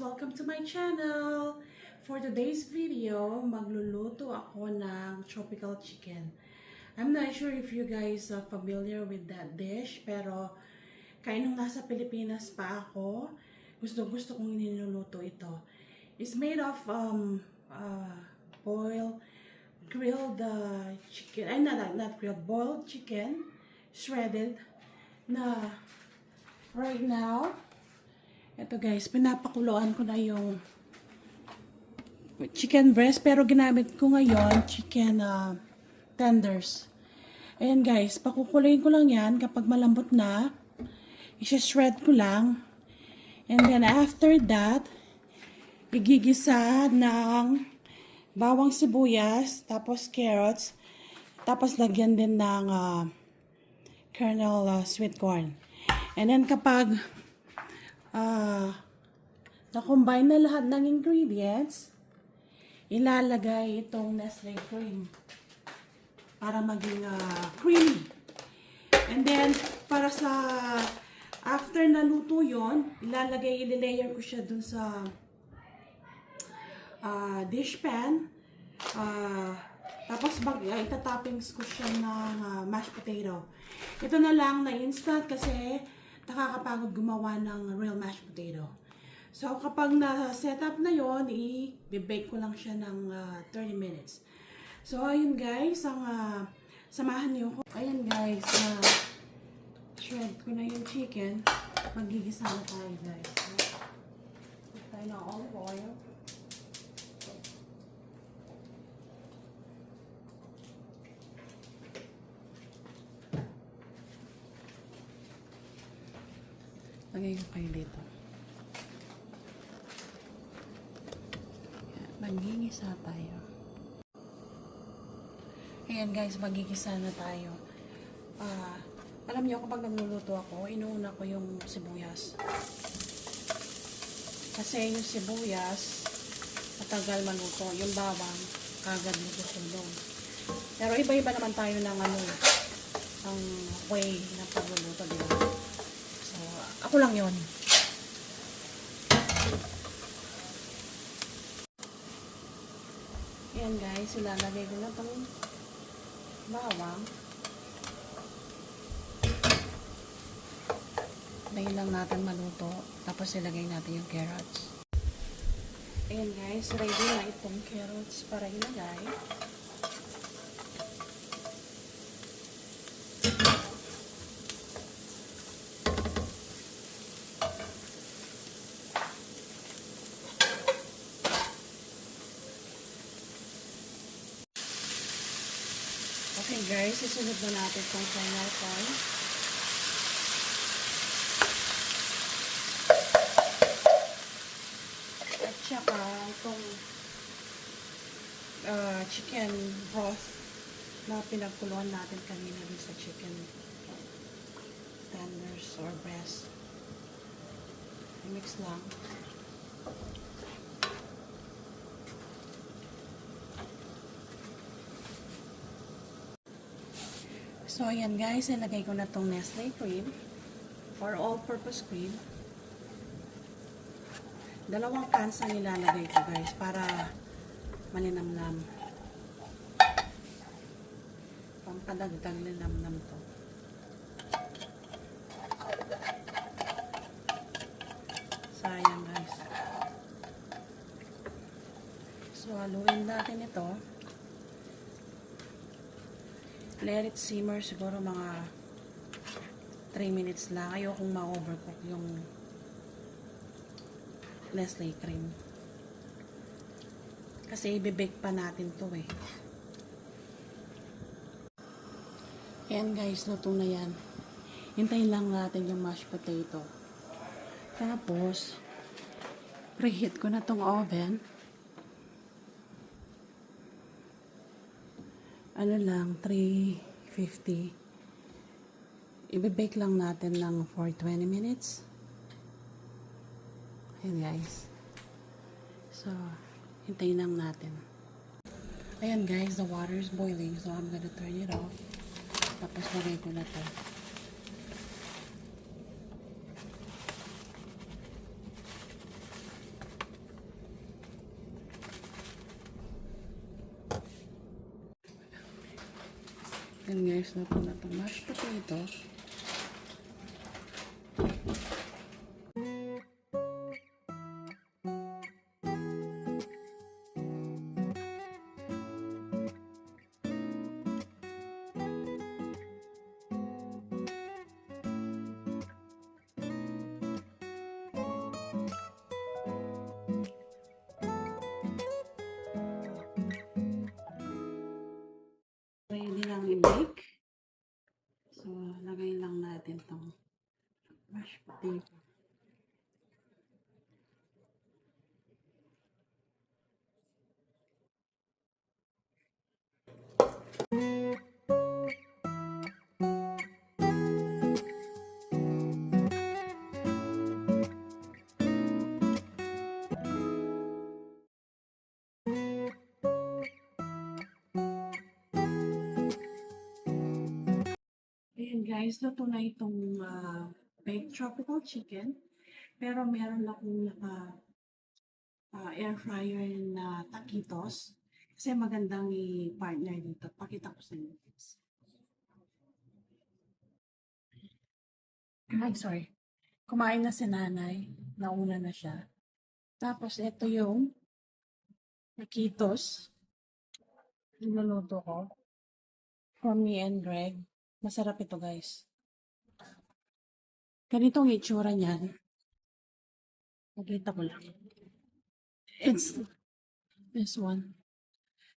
Welcome to my channel! For today's video, magluluto ako ng tropical chicken. I'm not sure if you guys are familiar with that dish, pero kaya nung nasa Pilipinas pa ako, gusto-gusto kong niluluto ito. It's made of um, uh, boiled, grilled uh, chicken, ay not, not grilled, boiled chicken, shredded, na right now, ito guys, pinapakuluan ko na yung chicken breast, pero ginamit ko ngayon chicken uh, tenders. Ayan guys, pakukuluin ko lang yan kapag malambot na. Isa-shred ko lang. And then after that, igigisa ng bawang sibuyas, tapos carrots, tapos lagyan din ng uh, kernel uh, sweet corn. And then kapag ah, na-combine na lahat ng ingredients, ilalagay itong Nestle cream para maging ah, creamy. And then, para sa after naluto yon, ilalagay, ililayer ko siya dun sa ah, dish pan. Ah, tapos bag, uh, itatoppings ko siya ng ah, mashed potato. Ito na lang na instant kasi nakakapagod gumawa ng real mashed potato. So, kapag na-set up na yon, i-bake ko lang siya ng ah, 30 minutes. So, ayun guys, ang ah, samahan niyo ko. Ayun guys, na shred ko na yung chicken. Magigisa na tayo guys. Put tayo ng olive oil. Lagay ko kayo dito. Magigisa tayo. Ayan guys, magigisa na tayo. Ah, alam niyo kapag nagluluto ako, inuuna ko yung sibuyas. Kasi yung sibuyas, matagal maluto. Yung bawang, kagad magsusunog. Pero iba-iba naman tayo ng ano, ang way ng pagluluto, di? Ako lang yon. Ayan guys, ilalagay ko na itong bawang. Dahil lang natin maluto. Tapos ilagay natin yung carrots. Ayan guys, ready na itong carrots para ilagay. Guys, isunod na natin itong corn. At saka itong ah, chicken broth na pinagkuluan natin kanina din sa chicken tenders or breast. I-mix lang. So, ayan guys, ilagay ko na tong Nestle cream or all-purpose cream. Dalawang cans ang ilalagay ko guys para malinamnam. Pampadagdag linamnam to. Sayang guys. So, haluin natin ito. Let it simmer siguro mga 3 minutes lang. Ayokong ma-overcook yung Nestle cream. Kasi ibibake pa natin to eh. Ayan guys, luto na yan. Hintayin lang natin yung mashed potato. Tapos, preheat ko na tong oven. Ano lang, 350. Ibibake lang natin ng for 20 minutes. Ayan guys. So, hintayin lang natin. Ayan guys, the water is boiling. So, I'm gonna turn it off. Tapos lagay ko na to. Ayan guys, luto na itong mashed potato. So, lagay lang natin itong mashed potato. Ayan guys, luto na itong ah, baked tropical chicken. Pero meron akong naka ah, air fryer na taquitos. Kasi magandang i-partner dito. Pakita ko sa inyo. Ay, sorry. Kumain na si nanay. Nauna na siya. Tapos, ito yung taquitos. Niluluto ko. From me and Greg. Masarap ito, guys. Ganitong itsura niyan. Nakita ko lang. It's this one.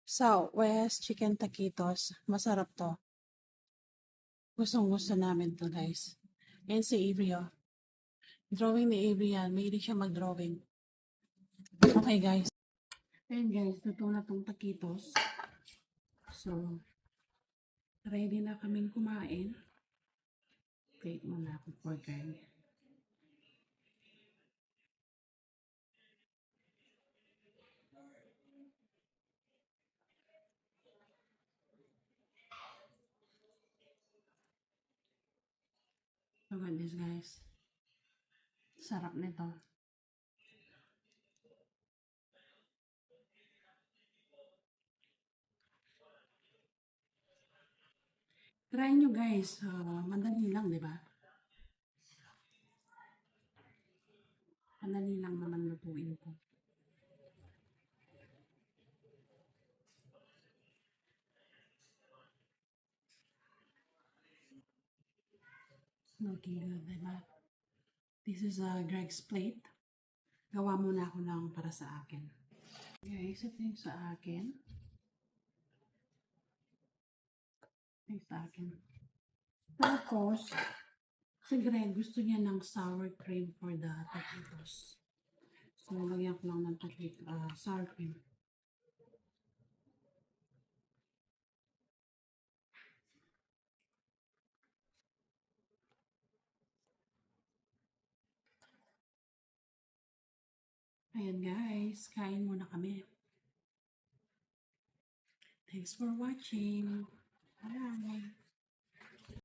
Southwest Chicken Taquitos. Masarap to. Gustong gusto namin to, guys. And si Avery, oh. Drawing ni Avery yan. Mahilig siya mag-drawing. Okay, guys. Ayan, guys. Luto na tong taquitos. So, ready na kaming kumain. Wait muna ako for Greg. Look at this, guys. Sarap nito. Try nyo guys. Ah, madali lang, di ba? Madali lang naman lutuin ko. Looking good, di ba? This is uh, Greg's plate. Gawa muna ako ng para sa akin. Guys, ito yung sa akin. Yung sa akin. Tapos, si Greg gusto niya ng sour cream for the taquitos. So, lagyan ko lang ng taquito, uh, sour cream. Ayan guys, kain muna kami. Thanks for watching. răng.